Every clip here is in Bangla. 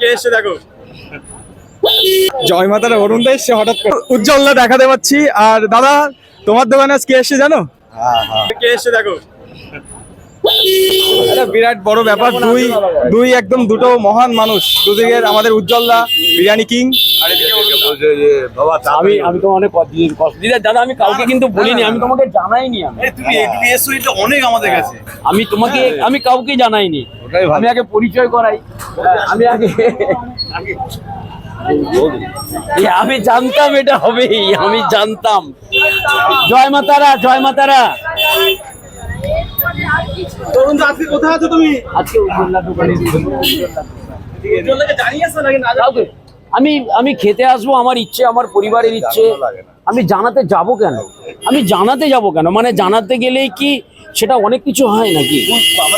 কে এসে দেখো। জয় মাতার অরুণ দা এসছে হঠাৎ করে উজ্জ্বলদা দেখাতে পাচ্ছি। আর দাদা তোমার দোকানে আজ কে এসছে জানো? কে এসছে দেখো। বিরাট বড় ব্যাপার। দুই দুই একদম দুটো মহান মানুষ। দুদিকের আমাদের উজ্জ্বলদা বিরিয়ানি কিং। আমি আমি তো অনেক দিদা দাদা আমি কাউকে কিন্তু বলিনি আমি তোমাকে জানাইনি আমি। অনেক আমাদের কাছে। আমি তোমাকে আমি কাউকে জানাইনি। আমি আগে পরিচয় করাই। আমি আগে আমি জানতাম এটা হবেই আমি জানতাম। জয় মাতারা জয় মাতারা। তরুণ আজকে কোথায় আছো তুমি? আজকে উজ্জ্বলদা দোকানে। না কাউকে? আমি আমি খেতে আসব, আমার ইচ্ছে, আমার পরিবারের ইচ্ছে। আমি জানাতে যাব কেন? আমি জানাতে যাব কেন? মানে জানাতে গেলেই কি সেটা অনেক কিছু হয় নাকি?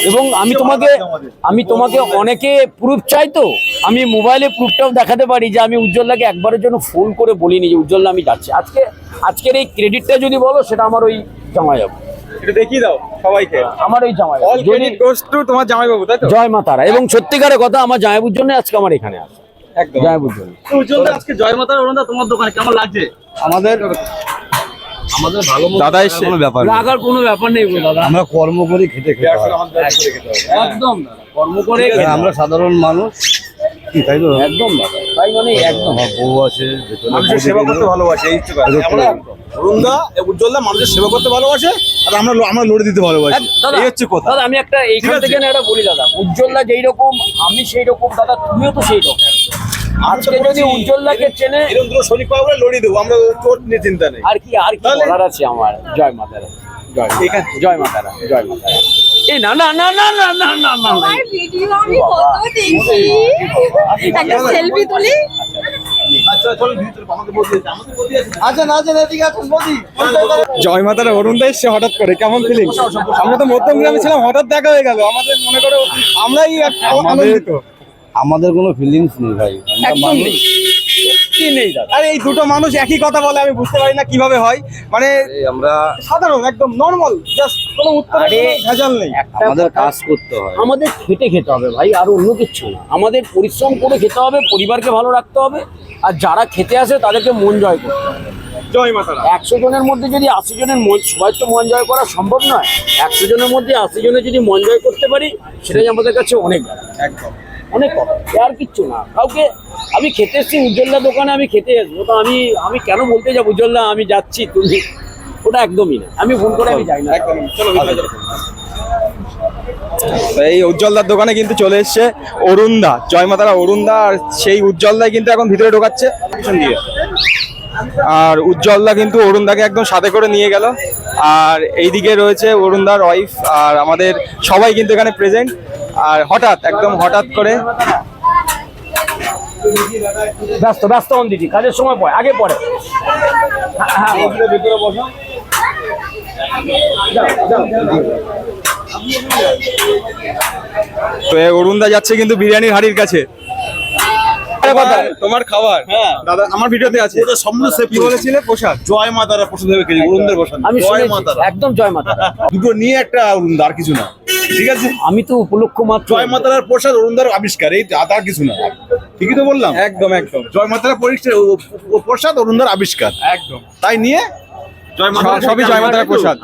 এবং আমি তোমাকে আমি তোমাকে অনেকে প্রুফ চাই তো? আমি মোবাইলে প্রুফটাও দেখাতে পারি যে আমি উজ্জ্বলদাকে একবারের জন্য ফোন করে বলিনি যে উজ্জ্বলদা আমি যাচ্ছি। আজকে, আজকের এই ক্রেডিটটা যদি বলো, সেটা আমার ওই জমা যাব এটা দেখিয়ে দাও সবাইকে। আমার ওই জামাই অল ক্রেডিট গোস টু তোমার জামাইবাবু তাই তো? জয় মা তারা। এবং সত্যিকারের কথা আমার জামাইবুর জন্য আজকে আমার এখানে আসা। একদম। জন্য। উজ্জ্বলদা আজকে জয় মাতার তোমার দোকানে কেমন লাগছে? আমাদের আমাদের ভালো দাদা। কোনো ব্যাপার নেই। রাগার কোনো ব্যাপার নেই দাদা। আমরা কর্ম করি খেতে খেতে একদম কর্ম করে আমরা সাধারণ মানুষ কি তাই তো? একদম দাদা। তাই মানে একদম। আমার বউ আছে মানুষের সেবা করতে ভালোবাসে এই হচ্ছে কথা। এরকম আমরা একদম। অরুণ দা উজ্জ্বল দা মানুষের সেবা করতে ভালোবাসে আর আমরা আমরা লড়ে দিতে ভালোবাসি। এই হচ্ছে কথা। দাদা আমি একটা এইখান। থেকে না একটা বলি দাদা। উজ্জ্বলদা যেই রকম আমি সেই রকম দাদা তুমিও তো সেই রকম। আজকে যদি উজ্জ্বলদাকে চেনে এরকম দুটো শরীর পাওয়া লড়িয়ে দেবো আমরা তোর নিয়ে চিন্তা নেই। আর কি আর কি বলার আছে আমার? জয় মাতারা জয় ঠিক মাতারা আছে। জয় মাতারা জয় মাতারা। এই না না না না না না না না। না ভিডিও আমি কত দেখি। একটা সেলফি তুলি। আচ্ছা আচ্ছা না আছেন এদিকে জয় মাতারা অরুণ দা এসছে হঠাৎ করে। কেমন ফিলিং আমরা তো মধ্যম গ্রামে ছিলাম হঠাৎ দেখা হয়ে গেল। আমাদের মনে করো আমরাই আমাদের কোনো ফিলিংস নেই ভাই। নেই কি নেই আরে এই দুটো মানুষ একই কথা বলে আমি বুঝতে পারি না কীভাবে হয়। মানে আমরা সাধারণ একদম নর্মাল জাস্ট কোনো উত্তরে ভেজাল নেই। একটা আমাদের কাজ করতে হয়। আমাদের খেটে খেতে হবে ভাই আর অন্য কিছু না। আমাদের পরিশ্রম করে খেতে হবে পরিবারকে ভালো রাখতে হবে আর যারা খেতে আসে তাদেরকে মন জয় করতে হবে। জয় মাতারা একশো জনের মধ্যে যদি আশি জনের মন সবাই তো মন জয় করা সম্ভব নয়। একশো জনের মধ্যে আশি জনের যদি মন জয় করতে পারি সেটাই আমাদের কাছে অনেক। একদম। অনেক কথা এ আর কিচ্ছু না। কাউকে আমি খেতে এসেছি উজ্জ্বলদা দোকানে আমি খেতে আসব তো আমি আমি কেন বলতে যাব উজ্জ্বলদা আমি যাচ্ছি তুমি ওটা একদমই না। আমি ফোন করে আমি যাই না। একদম চলো এই উজ্জ্বলদার দোকানে কিন্তু চলে এসছে অরুণদা জয় মাতারা অরুণদা আর সেই উজ্জ্বলদাই কিন্তু এখন ভিতরে ঢোকাচ্ছে। পিছন দিয়ে আর উজ্জ্বলদা কিন্তু অরুণদাকে একদম সাথে করে নিয়ে গেল। আর এইদিকে রয়েছে অরুণদার ওয়াইফ আর আমাদের সবাই কিন্তু এখানে প্রেজেন্ট আর হঠাৎ একদম হঠাৎ করে ব্যস্ত ব্যস্ত হন দিদি কাজের সময় পরে আগে পরে ভিতরে বসো তো অরুণদা যাচ্ছে কিন্তু বিরিয়ানির হাড়ির কাছে। তোমার খাবার। হ্যাঁ। দাদা আমার ভিডিওতে আছে। সে বলেছিলে? প্রসাদ জয় মাতারা প্রসাদ অরুণদের প্রসাদ। আমি জয় মাতারা একদম জয় মাতা দুটো নিয়ে একটা অরুণ আর কিছু না। ঠিক আছে? আমি তো উপলক্ষ মাত্র। জয় মাতারার প্রসাদ অরুণদার আবিষ্কার। এই আর কিছু না। ঠিকই তো বললাম? একদম একদম। জয় মাতারা প্রসাদ অরুণদার আবিষ্কার। একদম। তাই নিয়ে? জয় মাতারা সবই জয় মাতারা প্রসাদ।